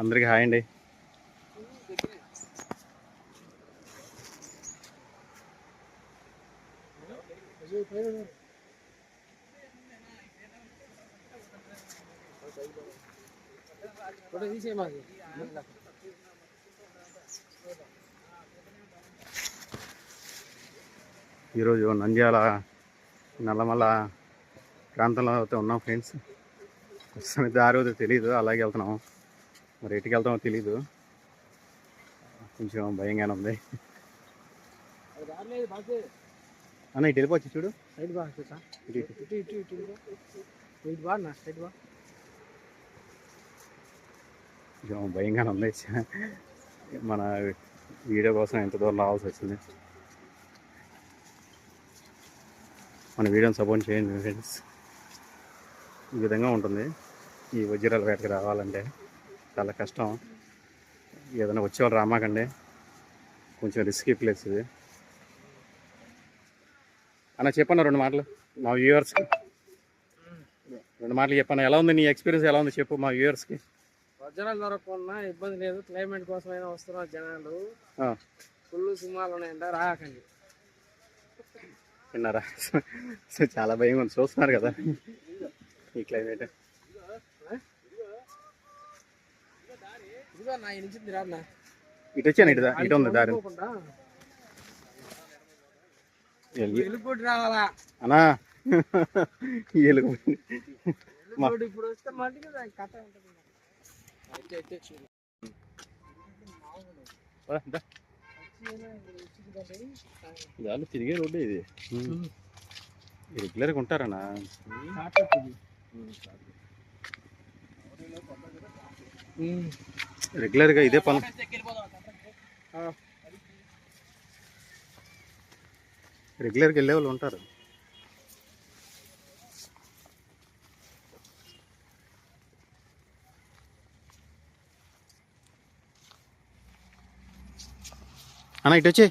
అందరికీ హాయ్ అండి. ఈరోజు నంద్యాల నల్లమల ప్రాంతంలో అయితే ఉన్నాం ఫ్రెండ్స్. దారి అయితే తెలియదు అలాగే వెళ్తున్నాం మరి ఎటుకి వెళ్తామో తెలీదు. కొంచెం భయంగానే ఉంది. అన్న ఇటు వెళ్ళిపోవచ్చు చూడు. సైడ్ బా చూసా. ఇటు ఇటు. ఇటు ఇటు ఇటు ఇటు ఇటు బా నా సైడ్ బా. కొంచెం భయంగానే ఉంది. మన వీడియో కోసం ఎంత దూరం రావాల్సి వచ్చింది. మన వీడియోని సపోర్ట్ చేయండి ఫ్రెండ్స్ ఈ విధంగా ఉంటుంది. ఈ వజ్రాల వేటకి రావాలంటే. చాలా కష్టం. ఏదైనా వచ్చేవాళ్ళు రామాకండి. కొంచెం రిస్కీ ప్లేస్ ఇది. అన్న చెప్పన్న రెండు మాటలు. మా వ్యూవర్స్కి రెండు మాటలు చెప్పన్న. ఎలా ఉంది నీ ఎక్స్పీరియన్స్ ఎలా ఉంది చెప్పు మా వ్యూవర్స్కి వజ్రాలు దొరకకుండా ఇబ్బంది లేదు. క్లైమేట్ కోసమైనా వస్తున్నారు జనాలు. ఫుల్ సింహాలు ఉన్నాయంట రాకండి. విన్నారా? చాలా భయం ఉంది. చూస్తున్నారు కదా. ఈ క్లైమేట్ ఇదిగో నా ఈ నుంచి రాన్నా ఇటు వచ్చాను ఇటు దా- ఇటు ఉంది దారి ఎల్లి- వెళ్ళిపోటు రావాలా అన్నా ఎలుగు వెళ్ళిపోటు ఇప్పుడు వస్తే మళ్ళీ కదా కథ ఉంటుంది అయితే అయితే చూడు. చాలు తిరిగే రోడ్డు ఇది రెగ్యులర్గా ఉంటారన్నా షార్ట్కట్ ఇది. ఉమ్. రెగ్యులర్గా ఇదే పని. రెగ్యులర్గా వెళ్ళే వాళ్ళు ఉంటారు. అన్న ఇటు వచ్చే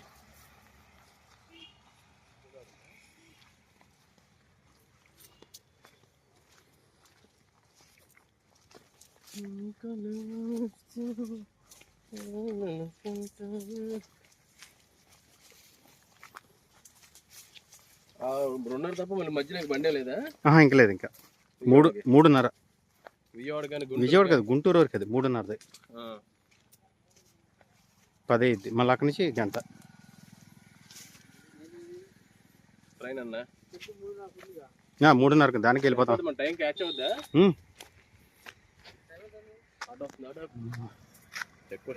రెండున్నర తప్ప మళ్ళీ మధ్యలో బండే లేదా? ఇంకా లేదు ఇంకా. మూడు మూడున్నర. విజయవాడ కానీ విజయవాడ కదా గుంటూరు వరకు అది మూడున్నరది. పదే ఇద్ది మళ్ళీ అక్కడి నుంచి గంట. ట్రైన్ అన్న? మూడున్నరకు దానికి వెళ్ళిపోతాం. టైం క్యాచ్ అవుద్దా? ఎక్కువ